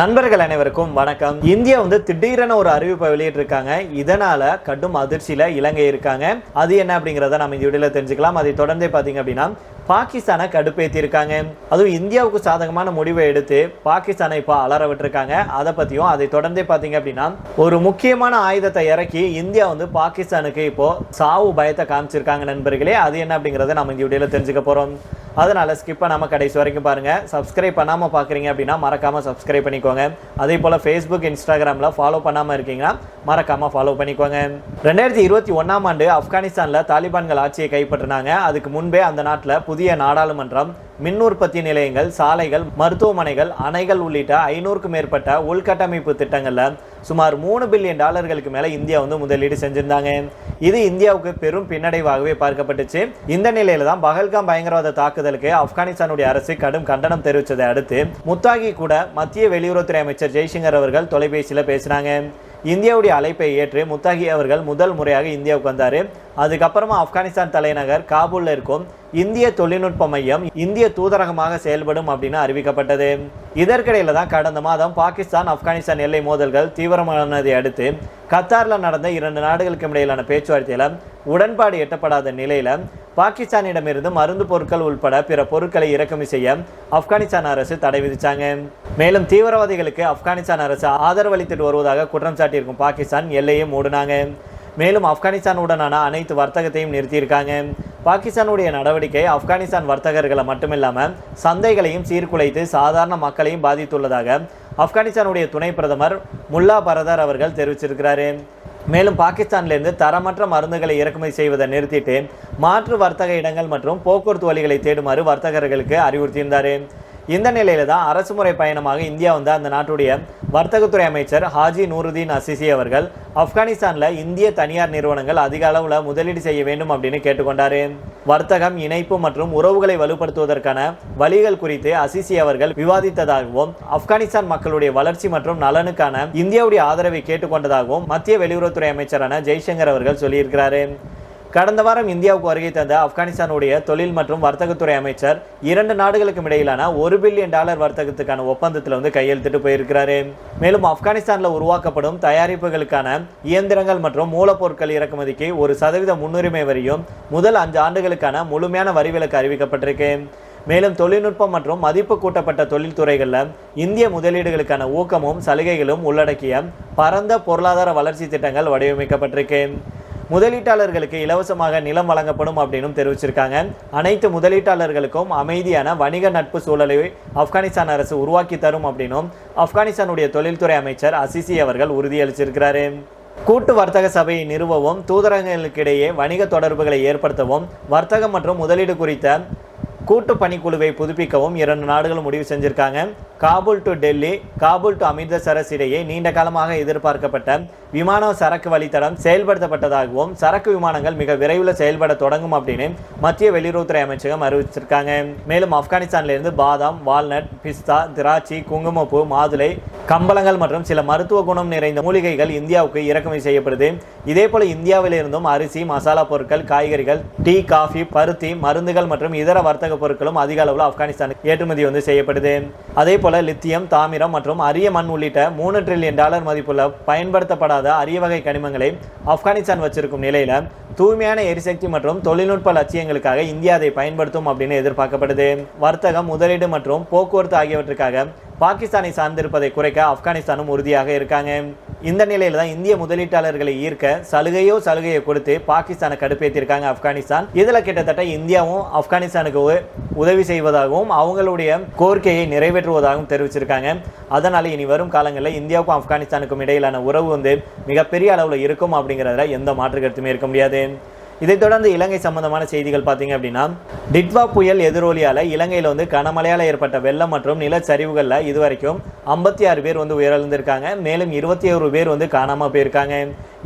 நண்பர்கள் அனைவருக்கும் வணக்கம். இந்தியா வந்து திடீரென ஒரு அறிவிப்பை வெளியிட்டிருக்காங்க. இதனால கடும் அதிர்ச்சியில இலங்கை இருக்காங்க. அது என்ன அப்படிங்கிறத நம்ம இந்த வீடியோல தெரிஞ்சுக்கலாம். அதை தொடர்ந்தே பாத்தீங்க அப்படின்னா பாகிஸ்தானை கடுப்பேத்தி இருக்காங்க அதுவும் இந்தியாவுக்கு சாதகமான முடிவை எடுத்து பாகிஸ்தானை இப்போ அலற விட்டுருக்காங்க. அதை பத்தியும் அதை தொடர்ந்தே பாத்தீங்க அப்படின்னா ஒரு முக்கியமான ஆயுதத்தை இறக்கி இந்தியா வந்து பாகிஸ்தானுக்கு இப்போ சாவு பயத்தை காமிச்சிருக்காங்க நண்பர்களே. அது என்ன அப்படிங்கிறத நம்ம இந்த வீடியோல தெரிஞ்சுக்க போறோம். அதனால் ஸ்கிப் பண்ணாமல் கடைசி வரைக்கும் பாருங்கள் சப்ஸ்கிரைப் பண்ணாமல் பார்க்குறீங்க அப்படின்னா மறக்காமல் சப்ஸ்கிரைப் பண்ணிக்கோங்க. அதே போல் ஃபேஸ்புக் இன்ஸ்டாகிராமில் ஃபாலோ பண்ணாமல் இருக்கீங்கன்னா மறக்காமல் ஃபாலோ பண்ணிக்கோங்க. ரெண்டாயிரத்தி இருபத்தி ஒன்றாம் ஆண்டு ஆப்கானிஸ்தானில் தாலிபான்கள் ஆட்சியை கைப்பற்றினாங்க. அதுக்கு முன்பே அந்த நாட்டில் புதிய நாடாளுமன்றம் மின் உற்பத்தி நிலையங்கள் சாலைகள் மருத்துவமனைகள் அணைகள் உள்ளிட்ட ஐநூறுக்கும் மேற்பட்ட உள்கட்டமைப்பு திட்டங்களில் சுமார் மூணு பில்லியன் டாலர்களுக்கு மேலே இந்தியா வந்து முதலீடு செஞ்சுருந்தாங்க. இது இந்தியாவுக்கு பெரும் பின்னடைவாகவே பார்க்கப்பட்டுச்சு. இந்த நிலையில தான் பகல்காம் பயங்கரவாத தாக்குதலுக்கு ஆப்கானிஸ்தானுடைய அரசு கடும் கண்டனம் தெரிவித்ததை அடுத்து முத்தாகி கூட மத்திய வெளியுறவுத்துறை அமைச்சர் ஜெய்சங்கர் அவர்கள் தொலைபேசியில் பேசினாங்க. இந்தியாவுடைய அழைப்பை ஏற்று முத்தாகி அவர்கள் முதல் முறையாக இந்தியாவுக்கு வந்தார். அதுக்கப்புறமா ஆப்கானிஸ்தான் தலைநகர் காபூலில் இருக்கும் இந்திய தொழில்நுட்ப மையம் இந்திய தூதரகமாக செயல்படும் அப்படின்னு அறிவிக்கப்பட்டது. இதற்கிடையில் தான் கடந்த மாதம் பாகிஸ்தான் ஆப்கானிஸ்தான் எல்லை மோதல்கள் தீவிரமானதை அடுத்து கத்தாரில் நடந்த இரண்டு நாடுகளுக்கும் இடையிலான பேச்சுவார்த்தையில் உடன்பாடு எட்டப்படாத நிலையில் பாகிஸ்தானிடமிருந்து மருந்து பொருட்கள் உள்பட பிற பொருட்களை இறக்குமதி செய்ய ஆப்கானிஸ்தான் அரசு தடை விதித்தாங்க மேலும் தீவிரவாதிகளுக்கு ஆப்கானிஸ்தான் அரசு ஆதரவு அளித்துட்டு வருவதாக குற்றம் சாட்டியிருக்கும் பாகிஸ்தான் எல்லையை மூடினாங்க. மேலும் ஆப்கானிஸ்தானுடனான அனைத்து வர்த்தகத்தையும் நிறுத்தியிருக்காங்க. பாகிஸ்தானுடைய நடவடிக்கை ஆப்கானிஸ்தான் வர்த்தகர்களை மட்டுமில்லாமல் சந்தைகளையும் சீர்குலைத்து சாதாரண மக்களையும் பாதித்துள்ளதாக ஆப்கானிஸ்தானுடைய துணை பிரதமர் முல்லா பரதர் அவர்கள் தெரிவிச்சிருக்கிறாரு. மேலும் பாகிஸ்தானிலிருந்து தரமற்ற மருந்துகளை இறக்குமதி செய்வதை நிறுத்திட்டு மாற்று வர்த்தக இடங்கள் மற்றும் போக்குவரத்து வழிகளை தேடுமாறு வர்த்தகர்களுக்கு அறிவுறுத்தியிருந்தார். இந்த நிலையில் தான் அரசு முறை பயணமாக இந்தியா வந்த அந்த நாட்டுடைய வர்த்தகத்துறை அமைச்சர் ஹாஜி நூருதீன் அசிசி அவர்கள் ஆப்கானிஸ்தானில் இந்திய தனியார் நிறுவனங்கள் அதிக அளவில் முதலீடு செய்ய வேண்டும் அப்படின்னு கேட்டுக்கொண்டாரு. வர்த்தகம் இணைப்பு மற்றும் உறவுகளை வலுப்படுத்துவதற்கான வழிகள் குறித்து அசிசி அவர்கள் விவாதித்ததாகவும் ஆப்கானிஸ்தான் மக்களுடைய வளர்ச்சி மற்றும் நலனுக்கான இந்தியாவுடைய ஆதரவை கேட்டுக்கொண்டதாகவும் மத்திய வெளியுறவுத்துறை அமைச்சரான ஜெய்சங்கர் அவர்கள் சொல்லியிருக்கிறாரு. கடந்த வாரம் இந்தியாவுக்கு வருகை தந்த ஆப்கானிஸ்தானுடைய தொழில் மற்றும் வர்த்தகத்துறை அமைச்சர் இரண்டு நாடுகளுக்கும் இடையிலான ஒரு பில்லியன் டாலர் வர்த்தகத்துக்கான ஒப்பந்தத்தில் வந்து கையெழுத்திட்டு போயிருக்கிறாரு. மேலும் ஆப்கானிஸ்தானில் உருவாக்கப்படும் தயாரிப்புகளுக்கான இயந்திரங்கள் மற்றும் மூலப்பொருட்கள் இறக்குமதிக்கு ஒரு சதவீத முன்னுரிமை வரியும் முதல் அஞ்சு ஆண்டுகளுக்கான முழுமையான வரிவிலக்கு அறிவிக்கப்பட்டிருக்கு. மேலும் தொழில்நுட்பம் மற்றும் மதிப்பு கூட்டப்பட்ட தொழில்துறைகளில் இந்திய முதலீடுகளுக்கான ஊக்கமும் சலுகைகளும் உள்ளடக்கிய பரந்த பொருளாதார வளர்ச்சி திட்டங்கள் வடிவமைக்கப்பட்டிருக்கு. முதலீட்டாளர்களுக்கு இலவசமாக நிலம் வழங்கப்படும் அப்படின்னு தெரிவிச்சிருக்காங்க. அனைத்து முதலீட்டாளர்களுக்கும் அமைதியான வணிக நட்பு சூழலை ஆப்கானிஸ்தான் அரசு உருவாக்கி தரும் அப்படின்னும் ஆப்கானிஸ்தானுடைய தொழில்துறை அமைச்சர் அசிசி அவர்கள் உறுதியளிச்சிருக்கிறாரு. கூட்டு வர்த்தக சபையை நிறுவவும் தூதரகங்களுக்கிடையே வணிக தொடர்புகளை ஏற்படுத்தவும் வர்த்தகம் மற்றும் முதலீடு குறித்த கூட்டு பணிக்குழுவை புதுப்பிக்கவும் இரண்டு நாடுகளும் முடிவு செஞ்சிருக்காங்க. காபூல் டு டெல்லி காபூல் டு அமிர்தசரஸ் இடையே நீண்ட காலமாக எதிர்பார்க்கப்பட்ட விமான சரக்கு வழித்தடம் செயல்படுத்தப்பட்டதாகவும் சரக்கு விமானங்கள் மிக விரைவில் செயல்பட தொடங்கும் அப்படின்னு மத்திய வெளியுறவுத்துறை அமைச்சகம் அறிவிச்சிருக்காங்க. மேலும் ஆப்கானிஸ்தான்லேருந்து பாதாம் வால்நட் பிஸ்தா திராட்சை குங்குமப்பூ மாதுளை கம்பளங்கள் மற்றும் சில மருத்துவ குணம் நிறைந்த மூலிகைகள் இந்தியாவுக்கு இறக்குமதி செய்யப்படுது. இதே போல இந்தியாவிலிருந்தும் அரிசி மசாலா பொருட்கள் காய்கறிகள் டீ காஃபி பருத்தி மருந்துகள் மற்றும் இதர வர்த்தக பொருட்களும் அதிக அளவில் ஆப்கானிஸ்தானுக்கு ஏற்றுமதி வந்து செய்யப்படுது. அதே போல் லித்தியம் தாமிரம் மற்றும் அரிய மண் உள்ளிட்ட மூணு ட்ரில்லியன் டாலர் மதிப்புள்ள பயன்படுத்தப்படாத அரிய வகை கனிமங்களை ஆப்கானிஸ்தான் வச்சிருக்கும் நிலையில் தூய்மையான எரிசக்தி மற்றும் தொழில்நுட்ப லட்சியங்களுக்காக இந்தியா அதை பயன்படுத்தும் அப்படின்னு எதிர்பார்க்கப்படுது. வர்த்தகம் முதலீடு மற்றும் போக்குவரத்து ஆகியவற்றுக்காக பாகிஸ்தானை சார்ந்திருப்பதை குறைக்க ஆப்கானிஸ்தானும் உறுதியாக இருக்காங்க. இந்த நிலையில தான் இந்திய முதலீட்டாளர்களை ஈர்க்க சலுகையோ சலுகையை கொடுத்து பாகிஸ்தானை கடுப்பேற்றிருக்காங்க ஆப்கானிஸ்தான். இதில் கிட்டத்தட்ட இந்தியாவும் ஆப்கானிஸ்தானுக்கு உதவி செய்வதாகவும் அவங்களுடைய கோரிக்கையை நிறைவேற்றுவதாகவும் தெரிவிச்சிருக்காங்க. அதனால் இனி வரும் காலங்களில் இந்தியாவுக்கும் ஆப்கானிஸ்தானுக்கும் இடையிலான உறவு வந்து மிகப்பெரிய அளவில் இருக்கும் அப்படிங்கிறதுல எந்த மாற்று கருத்துமே இருக்க முடியாது. இதைத் தொடர்ந்து இலங்கை சம்பந்தமான செய்திகள் பார்த்தீங்க அப்படின்னா டிட்வா புயல் எதிரொலியால் இலங்கையில் வந்து கனமழையால் ஏற்பட்ட வெள்ளம் மற்றும் நிலச்சரிவுகளில் இதுவரைக்கும் ஐம்பத்தி ஆறு பேர் வந்து உயிரிழந்திருக்காங்க. மேலும் இருபத்தி ஒரு பேர் வந்து காணாமல் போயிருக்காங்க.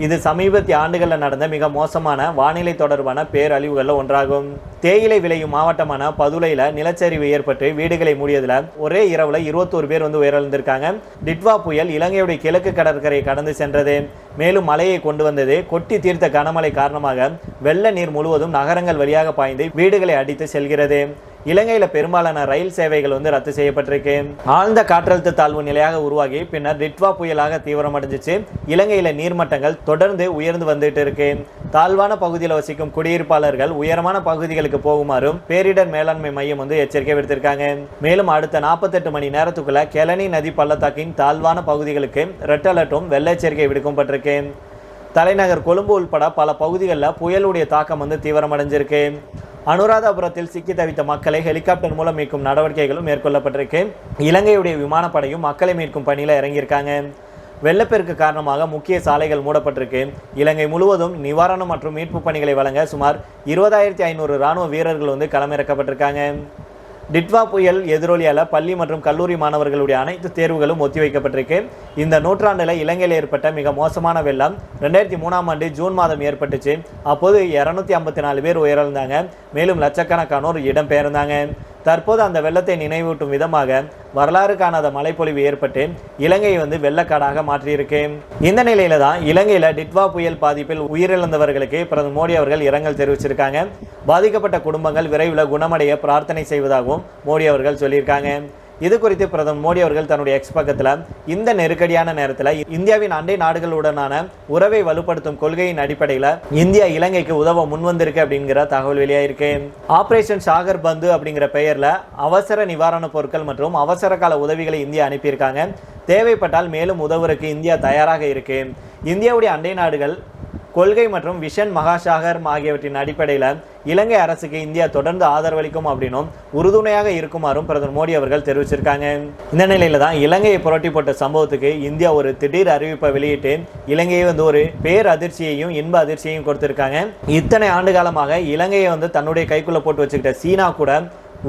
இது சமீபத்திய ஆண்டுகளில் நடந்த மிக மோசமான வானிலை தொடர்பான பேரழிவுகளில் ஒன்றாகும். தேயிலை விளையும் மாவட்டமான பதுளையில் நிலச்சரிவு ஏற்பட்டு வீடுகளை மூடியதில் ஒரே இரவில் இருபத்தோரு பேர் வந்து உயிரிழந்திருக்காங்க. டிட்வா புயல் இலங்கையுடைய கிழக்கு கடற்கரையை கடந்து சென்றது. மேலும் மழையை கொண்டு வந்தது. கொட்டி தீர்த்த கனமழை காரணமாக வெள்ள நீர் முழுவதும் நகரங்கள் வழியாக பாய்ந்து வீடுகளை அடித்து செல்கிறது. இலங்கையில் பெரும்பாலான ரயில் சேவைகள் வந்து ரத்து செய்யப்பட்டிருக்கு. ஆழ்ந்த காற்றழுத்த தாழ்வு நிலையாக உருவாகி பின்னர் டிட்வா புயலாக தீவிரமடைஞ்சிச்சு. இலங்கையில் நீர்மட்டங்கள் தொடர்ந்து உயர்ந்து வந்துட்டு இருக்கு. தாழ்வான பகுதியில் வசிக்கும் குடியிருப்பாளர்கள் உயரமான பகுதிகளுக்கு போகுமாறும் பேரிடர் மேலாண்மை மையம் வந்து எச்சரிக்கை விடுத்திருக்காங்க. மேலும் அடுத்த நாற்பத்தெட்டு மணி நேரத்துக்குள்ள கெலனி நதி பள்ளத்தாக்கின் தாழ்வான பகுதிகளுக்கு ரெட் அலர்ட்டும் வெள்ள எச்சரிக்கை விடுக்கப்பட்டிருக்கு. தலைநகர் கொழும்பு உள்பட பல பகுதிகளில் புயலுடைய தாக்கம் வந்து தீவிரமடைஞ்சிருக்கு. அனுராதபுரத்தில் சிக்கி தவித்த மக்களை ஹெலிகாப்டர் மூலம் மீட்கும் நடவடிக்கைகளும் மேற்கொள்ளப்பட்டிருக்கு. இலங்கையுடைய விமானப்படையும் மக்களை மீட்கும் பணியில் இறங்கியிருக்காங்க. வெள்ளப்பெருக்கு காரணமாக முக்கிய சாலைகள் மூடப்பட்டிருக்கு. இலங்கை முழுவதும் நிவாரணம் மற்றும் மீட்பு பணிகளை வழங்க சுமார் இருபதாயிரத்தி ஐநூறு ராணுவ வீரர்கள் வந்து களமிறக்கப்பட்டிருக்காங்க. டிட்வா புயல் எதிரொலியால் பள்ளி மற்றும் கல்லூரி மாணவர்களுடைய அனைத்து தேர்வுகளும் ஒத்திவைக்கப்பட்டிருக்கு. இந்த நூற்றாண்டில் இலங்கையில் ஏற்பட்ட மிக மோசமான வெள்ளம் ரெண்டாயிரத்தி மூணாம் ஆண்டு ஜூன் மாதம் ஏற்பட்டுச்சு. அப்போது இரநூத்தி ஐம்பத்தி நாலு பேர் உயிரிழந்தாங்க. மேலும் லட்சக்கணக்கானோர் இடம்பெயர்ந்தாங்க. தற்போது அந்த வெள்ளத்தை நினைவூட்டும் விதமாக வரலாறு காணாத மழைப்பொழிவு ஏற்பட்டு இலங்கையை வந்து வெள்ளக்காடாக மாற்றியிருக்கு. இந்த நிலையில தான் இலங்கையில் டிட்வா புயல் பாதிப்பில் உயிரிழந்தவர்களுக்கு பிரதமர் மோடி அவர்கள் இரங்கல் தெரிவிச்சிருக்காங்க. பாதிக்கப்பட்ட குடும்பங்கள் விரைவில் குணமடைய பிரார்த்தனை செய்வதாகவும் மோடி அவர்கள் சொல்லியிருக்காங்க. இது குறித்து பிரதமர் மோடி அவர்கள் தன்னுடைய எக்ஸ் பக்கத்தில் இந்த நெருக்கடியான நேரத்தில் இந்தியாவின் அண்டை நாடுகளுடனான உறவை வலுப்படுத்தும் கொள்கையின் அடிப்படையில் இந்தியா இலங்கைக்கு உதவ முன்வந்திருக்கு அப்படிங்கிற தகவல் வெளியாயிருக்கு. ஆபரேஷன் சாகர் பந்து அப்படிங்கிற பெயரில் அவசர நிவாரணப் பொருட்கள் மற்றும் அவசர கால உதவிகளை இந்தியா அனுப்பியிருக்காங்க. தேவைப்பட்டால் மேலும் உதவுறதுக்கு இந்தியா தயாராக இருக்கு. இந்தியாவுடைய அண்டை நாடுகள் கொள்கை மற்றும் விஷன் மகாசாகர் ஆகியவற்றின் அடிப்படையில் இலங்கை அரசுக்கு இந்தியா தொடர்ந்து ஆதரவளிக்கும் அப்படின்னும் உறுதுணையாக இருக்குமாறும் பிரதமர் மோடி அவர்கள் தெரிவிச்சிருக்காங்க. இந்த நிலையில தான் இலங்கையை புரட்டி போட்ட சம்பவத்துக்கு இந்தியா ஒரு திடீர் அறிவிப்பை வெளியிட்டு இலங்கையை வந்து ஒரு பேர் அதிர்ச்சியையும் இன்ப அதிர்ச்சியையும் கொடுத்திருக்காங்க. இத்தனை ஆண்டு காலமாக இலங்கையை வந்து தன்னுடைய கைக்குள்ள போட்டு வச்சுக்கிட்ட சீனா கூட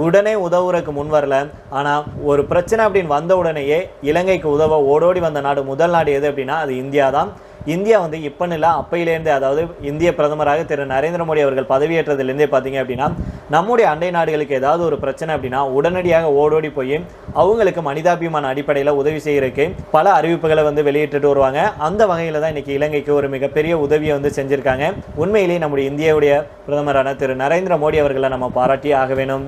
உடனே உதவுறதுக்கு முன் வரல. ஆனால் ஒரு பிரச்சனை அப்படின்னு வந்த உடனேயே இலங்கைக்கு உதவ ஓடோடி வந்த நாடு முதல் நாடு எது அப்படின்னா அது இந்தியா தான் இந்தியா வந்து இப்போன்னு இல்லை அப்பையிலேருந்து அதாவது இந்திய பிரதமராக திரு நரேந்திர மோடி அவர்கள் பதவியேற்றதுலேருந்தே பார்த்தீங்க அப்படின்னா நம்முடைய அண்டை நாடுகளுக்கு ஏதாவது ஒரு பிரச்சனை அப்படின்னா உடனடியாக ஓடோடி போய் அவங்களுக்கு மனிதாபிமான அடிப்படையில் உதவி செய்யறதுக்கு பல அறிவிப்புகளை வந்து வெளியிட்டுட்டு வருவாங்க. அந்த வகையில் தான் இன்றைக்கி இலங்கைக்கு ஒரு மிகப்பெரிய உதவியை வந்து செஞ்சுருக்காங்க. உண்மையிலேயே நம்முடைய இந்தியாவுடைய பிரதமரான திரு நரேந்திர மோடி அவர்களை நம்ம பாராட்டி ஆக வேணும்.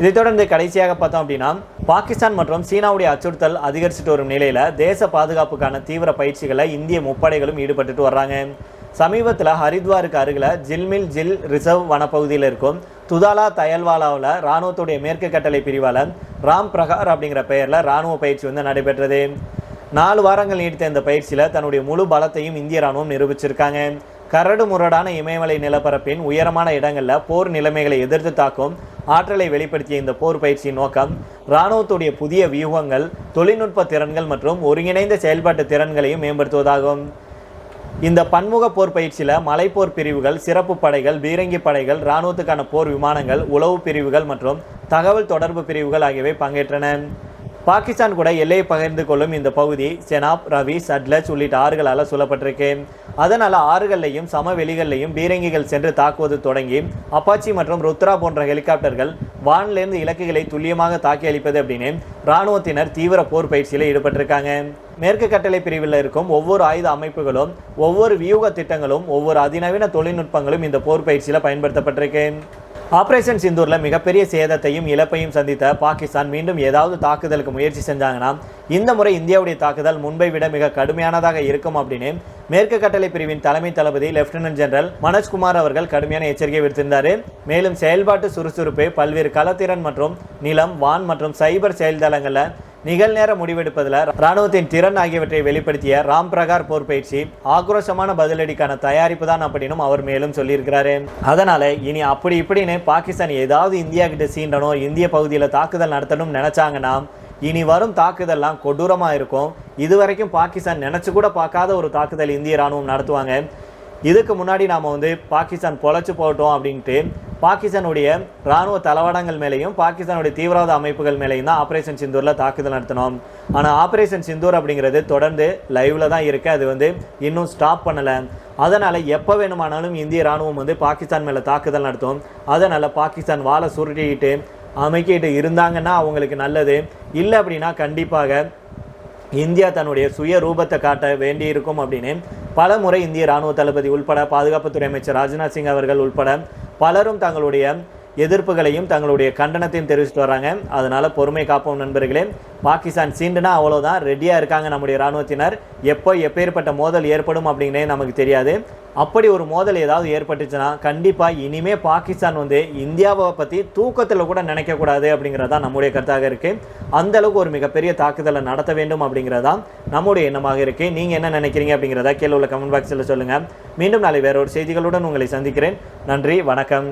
இதைத் தொடர்ந்து கடைசியாக பார்த்தோம் அப்படின்னா பாகிஸ்தான் மற்றும் சீனாவுடைய அச்சுறுத்தல் அதிகரிச்சுட்டு வரும் நிலையில் தேச பாதுகாப்புக்கான தீவிர பயிற்சிகளை இந்திய முப்படைகளும் ஈடுபட்டுட்டு வர்றாங்க. சமீபத்தில் ஹரித்வாருக்கு அருகில் ஜில்மில் ஜில் ரிசர்வ் வனப்பகுதியில் இருக்கும் துதாலா தயல்வாலாவில் இராணுவத்துடைய மேற்கு கட்டளை பிரிவால் ராம் பிரகார் அப்படிங்கிற பெயரில் இராணுவ பயிற்சி வந்து நடைபெற்றது. நாலு வாரங்கள் நீடித்த இந்த பயிற்சியில் தன்னுடைய முழு பலத்தையும் இந்திய ராணுவம் நிரூபிச்சிருக்காங்க. கரடு முரடான இமயமலை நிலப்பரப்பின் உயரமான இடங்களில் போர் நிலைமைகளை எதிர்த்து தாக்கும் ஆற்றலை வெளிப்படுத்திய இந்த போர் பயிற்சியின் நோக்கம் இராணுவத்துடைய புதிய வியூகங்கள் தொழில்நுட்ப திறன்கள் மற்றும் ஒருங்கிணைந்த செயல்பாட்டு திறன்களையும் மேம்படுத்துவதாகும். இந்த பன்முக போர் பயிற்சியில் மலைப்போர் பிரிவுகள் சிறப்பு படைகள் பீரங்கி படைகள் இராணுவத்துக்கான போர் விமானங்கள் உளவு பிரிவுகள் மற்றும் தகவல் தொடர்பு பிரிவுகள் ஆகியவை பங்கேற்றன. பாகிஸ்தான் கூட எல்லையை பகிர்ந்து கொள்ளும் இந்த பகுதி செனாப் ரவி சட்லஜ் உள்ளிட்ட ஆறுகளால் சூழப்பட்டிருக்கு. அதனால் ஆறுகள்லையும் சமவெளிகள்லையும் பீரங்கிகள் சென்று தாக்குவது தொடங்கி அப்பாச்சி மற்றும் ருத்ரா போன்ற ஹெலிகாப்டர்கள் வானிலிருந்து இலக்குகளை துல்லியமாக தாக்கி அளிப்பது அப்படின்னு இராணுவத்தினர் தீவிர போர் பயிற்சியில் ஈடுபட்டிருக்காங்க. மேற்கு கட்டளை பிரிவில் இருக்கும் ஒவ்வொரு ஆயுத அமைப்புகளும் ஒவ்வொரு வியூக திட்டங்களும் ஒவ்வொரு அதிநவீன தொழில்நுட்பங்களும் இந்த போர் பயிற்சியில் பயன்படுத்தப்பட்டிருக்கு. ஆபரேஷன் சிந்தூரில் மிகப்பெரிய சேதத்தையும் இழப்பையும் சந்தித்த பாகிஸ்தான் மீண்டும் ஏதாவது தாக்குதலுக்கு முயற்சி செஞ்சாங்கன்னா இந்த முறை இந்தியாவுடைய தாக்குதல் முன்பை விட மிக கடுமையானதாக இருக்கும் அப்படின்னு மேற்கு கட்டளை பிரிவின் தலைமை தளபதி லெப்டினன்ட் ஜெனரல் மனோஜ்குமார் அவர்கள் கடுமையான எச்சரிக்கை விடுத்திருந்தார். மேலும் செயல்பாட்டு சுறுசுறுப்பு பல்வேறு களத்திறன் மற்றும் நிலம் வான் மற்றும் சைபர் செயல்தளங்களில் நிகழ்நேர முடிவெடுப்பதில் ராணுவத்தின் திறன் ஆகியவற்றை வெளிப்படுத்திய ராம் பிரகார் போர் பயிற்சி ஆக்ரோஷமான பதிலடிக்கான தயாரிப்பு தான் அப்படின்னும் அவர் மேலும் சொல்லியிருக்கிறாரு. அதனால இனி அப்படி இப்படின்னு பாகிஸ்தான் ஏதாவது இந்தியா கிட்ட சீண்டணும் இந்திய பகுதியில் தாக்குதல் நடத்தணும்னு நினைச்சாங்கன்னா இனி வரும் தாக்குதல்லாம் கொடூரமா இருக்கும். இதுவரைக்கும் பாகிஸ்தான் நினைச்சு கூட பார்க்காத ஒரு தாக்குதல் இந்திய ராணுவம் நடத்துவாங்க. இதுக்கு முன்னாடி நாம் வந்து பாகிஸ்தான் பொழைச்சு போட்டோம் அப்படின்ட்டு பாகிஸ்தானுடைய ராணுவ தளவாடங்கள் மேலேயும் பாகிஸ்தானுடைய தீவிரவாத அமைப்புகள் மேலேயும் தான் ஆப்ரேஷன் சிந்தூரில் தாக்குதல் நடத்தினோம். ஆனால் ஆப்ரேஷன் சிந்தூர் அப்படிங்கிறது தொடர்ந்து லைவில் தான் இருக்குது அது வந்து இன்னும் ஸ்டாப் பண்ணலை. அதனால் எப்போ வேணுமானாலும் இந்திய ராணுவம் வந்து பாகிஸ்தான் மேலே தாக்குதல் நடத்தும். அதனால் பாகிஸ்தான் வாழை சுருட்டிக்கிட்டு அமைக்கிட்டு இருந்தாங்கன்னா அவங்களுக்கு நல்லது. இல்லை அப்படின்னா கண்டிப்பாக இந்தியா தன்னுடைய சுய ரூபத்தை காட்ட வேண்டியிருக்கும் அப்படின்னு பல முறை இந்திய ராணுவ தளபதி உள்பட பாதுகாப்புத்துறை அமைச்சர் ராஜ்நாத் சிங் அவர்கள் உள்பட பலரும் தங்களுடைய எதிர்ப்புகளையும் தங்களுடைய கண்டனத்தையும் தெரிவிச்சுட்டு வராங்க. அதனால் பொறுமை காப்போம் நண்பர்களே. பாகிஸ்தான் சீண்டுனா அவ்வளோதான் ரெடியாக இருக்காங்க நம்முடைய இராணுவத்தினர். எப்போ எப்பேற்பட்ட மோதல் ஏற்படும் அப்படிங்கிறதே நமக்கு தெரியாது. அப்படி ஒரு மோதல் ஏதாவது ஏற்பட்டுச்சுன்னா கண்டிப்பாக இனிமே பாகிஸ்தான் வந்து இந்தியாவை பற்றி தூக்கத்தில் கூட நினைக்கக்கூடாது அப்படிங்கிறதா நம்முடைய கருத்தாக இருக்குது அந்த அளவுக்கு ஒரு மிகப்பெரிய தாக்குதலை நடத்த வேண்டும் அப்படிங்கிறதா நம்முடைய எண்ணமாக இருக்குது நீங்கள் என்ன நினைக்கிறீங்க அப்படிங்கிறத கீழே உள்ள கமெண்ட் பாக்ஸில் சொல்லுங்கள் மீண்டும் நாளை வேற ஒரு செய்திகளுடன் உங்களை சந்திக்கிறேன். நன்றி வணக்கம்.